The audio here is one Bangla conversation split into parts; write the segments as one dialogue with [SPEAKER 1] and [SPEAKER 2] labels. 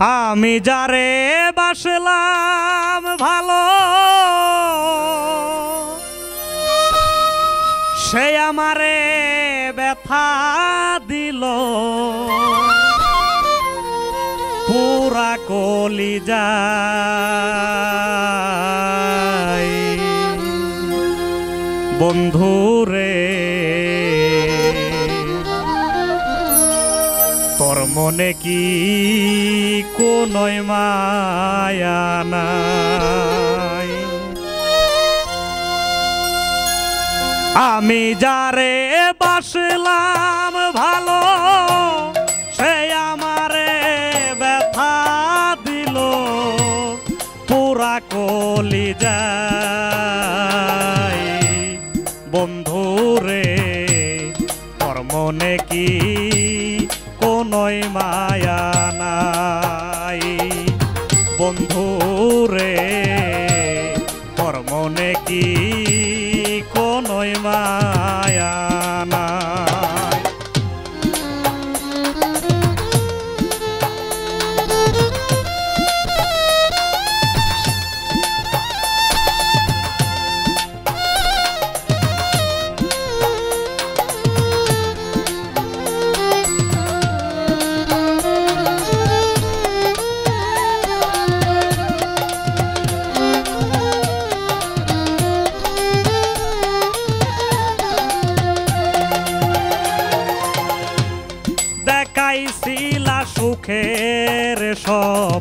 [SPEAKER 1] আমি যারে বাসলাম ভালো সে আমারে ব্যথা দিল। পুরা কলি যায় বন্ধুরে। মনে কি কোনই মায়া নাই? আমি যারে বাসলাম ভালো, সে আমারে ব্যথা দিল। পুরা কলি কোনই মায়া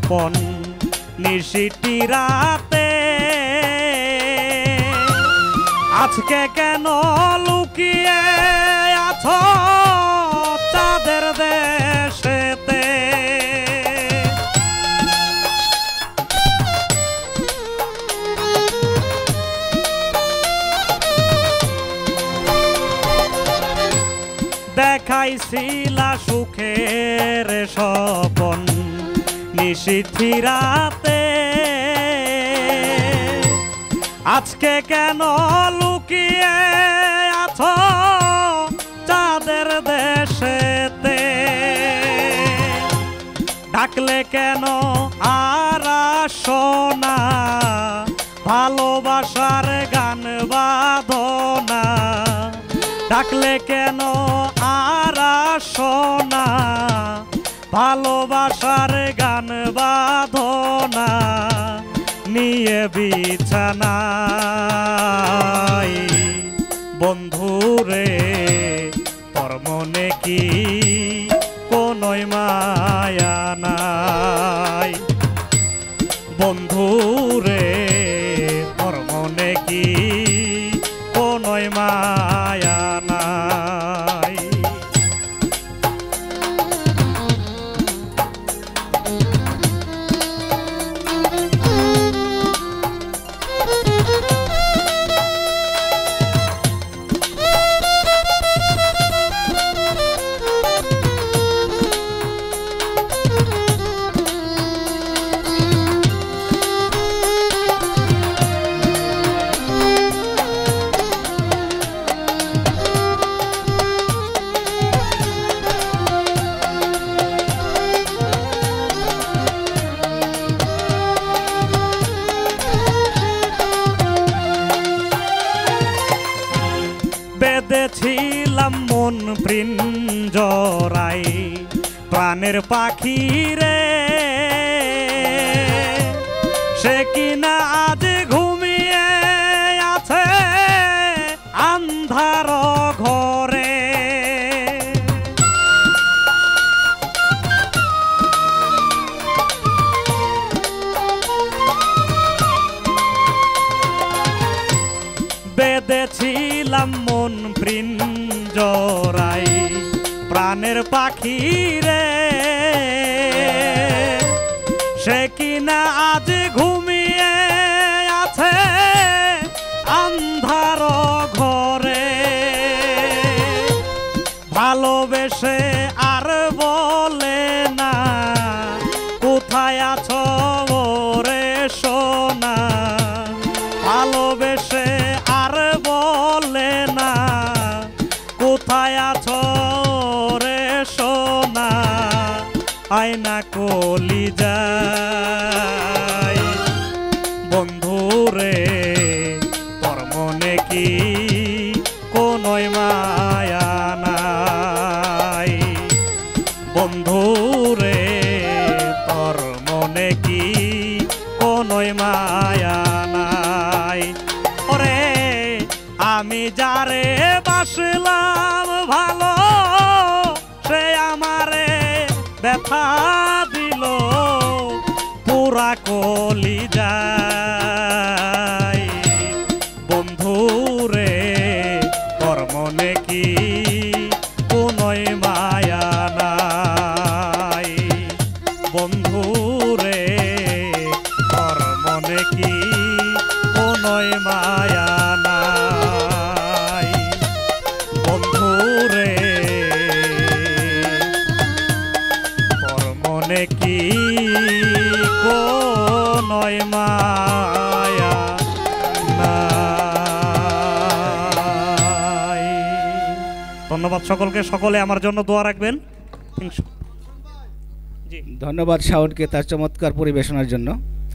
[SPEAKER 1] স্বপন নিশিটি রাতে। আজকে কেন লুকিয়ে আছো চাঁদের দেশেতে? দেখাইছিলা স্বপন নিশিথি রাতে। আজকে কেন লুকিয়ে আছো চাঁদের দেশেতে? ডাকলে কেন আর সোনা ভালোবাসার গান বাঁধনা ডাকলে কেন আর সোনা ভালোবাসার গান নিয়ে বিছানায়। বন্ধুরে তোর মনে কি কোনই মায়া নাই? বন্ধুরে তোর মনে কি কোনই মায়া বেঁধেছিলাম মন বৃঞ্জরাই প্রাণের পাখি রে। সে কিনা আজ ঘুমিয়ে আছে আন্ধার ঘরে। বেঁধেছিলাম মন বৃঞ্জরাই প্রাণের পাখি রে। সে কিনা আজ ঘুমিয়ে আছে আন্ধার ঘরে। ভালোবেসে আর বলে না, কোথায় আছো কোথায় আছো রে সোনা, আয়না কলি যায়। বন্ধু রে, তোর মনে কি কোনই মায়া নাই? বন্ধু রে, তোর মনে কি কোনই মায়া নাই? ওরে আমি যারে বাসলাম ভালো সে আমারে ব্যথা দিল। পুরা কলি যায় বন্ধু রে তোর মনে কি কোনই মায়া? ধন্যবাদ সকলকে, সকলে আমার জন্য দোয়া রাখবেন।
[SPEAKER 2] ধন্যবাদ শাওনকে তার চমৎকার পরিবেশনার জন্য।